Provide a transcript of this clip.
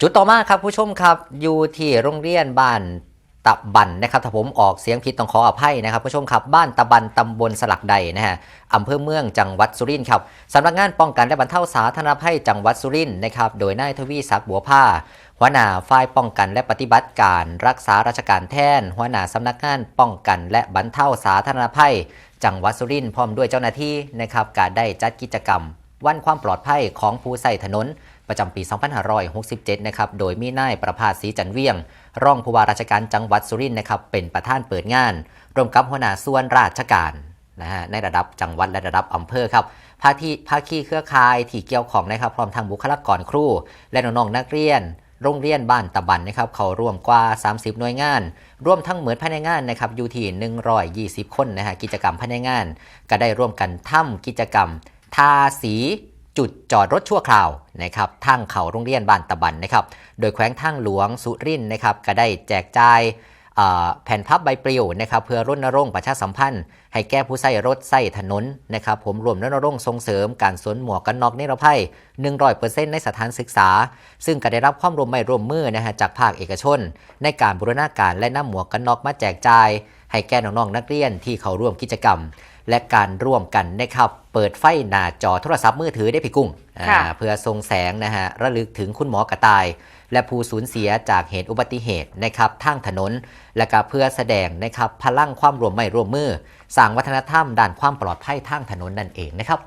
จุดต่อมาครับผู้ชมครับอยู่ที่โรงเรียนบ้านตะบันนะครับถ้าผมออกเสียงผิดต้องขออภัยนะครับผู้ชมครับบ้านตะบันตำบลสลักใดนะฮะอำเภอเมืองจังหวัดสุรินทร์ครับสำนักงานป้องกันและบรรเทาสาธารณภัยจังหวัดสุรินทร์นะครับโดยนายทวีศักดิ์บัวผ้าหัวหน้าฝ่ายป้องกันและปฏิบัติการ รักษาราชการแทน หัวหน้าสำนักงานป้องกันและบรรเทาสาธารณภัย จังหวัดสุรินทร์พร้อมด้วยเจ้าหน้าที่นะครับการได้จัดกิจกรรม วันความปลอดภัยของผู้ใส่ถนน ประจำปี 2567 นะครับ โดยมีนายประภาสศรีจันเวียงรองผู้ว่าราชการจังหวัดสุรินทร์นะครับ เป็นประธานเปิดงานรวมกับหัวหน้าส่วนราชการนะฮะในระดับจังหวัดและระดับอำเภอครับภาคีภาคีเครือข่ายที่เกี่ยวของนะครับ พร้อมทางบุคลากรครู และน้องๆนักเรียน โรงเรียนบ้านตะบันนะครับเขาร่วมกว่า 30 หน่วยงาน ร่วมทั้งเหมือนภายในงานนะครับอยู่ที่ 120 คนนะฮะกิจกรรมภายในงาน ก็ได้ร่วมกันทำกิจกรรม ทาสีจุดจอดรถชั่วคราวนะครับทางเขาโรงเรียนบ้านตะบันนะครับ โดยแขวงทางหลวงสุรินทร์นะครับก็ได้แจกจ่ายแผ่นพับใบปลิวนะครับเพื่อรณรงค์ประชาสัมพันธ์ ให้แก้ผู้ใช้รถใช้ถนนนะครับผมรวมรณรงค์ส่งเสริมการสวมหมวกกันน็อกนิรภัย 100%ในสถานศึกษา ซึ่งก็ได้รับความร่วมมือร่วมมือนะฮะจากภาคเอกชน ในการบูรณาการและนำหมวกกันน็อกมาแจกจ่าย ให้แก่น้องๆนักเรียนที่เขาร่วมกิจกรรม และการร่วมกันนะครับเปิดไฟหน้าจอโทรศัพท์มือถือได้พี่กุ้งอ่าค่ะ เพื่อส่งแสงนะฮะระลึกถึงคุณหมอกระต่าย และผู้สูญเสียจากเหตุอุบัติเหตุนะครับทางถนน และก็เพื่อแสดงนะครับพลังความร่วมไมือร่วมมือสร้างวัฒนธรรมด้านความปลอดภัยทางถนนนั่นเองนะครับ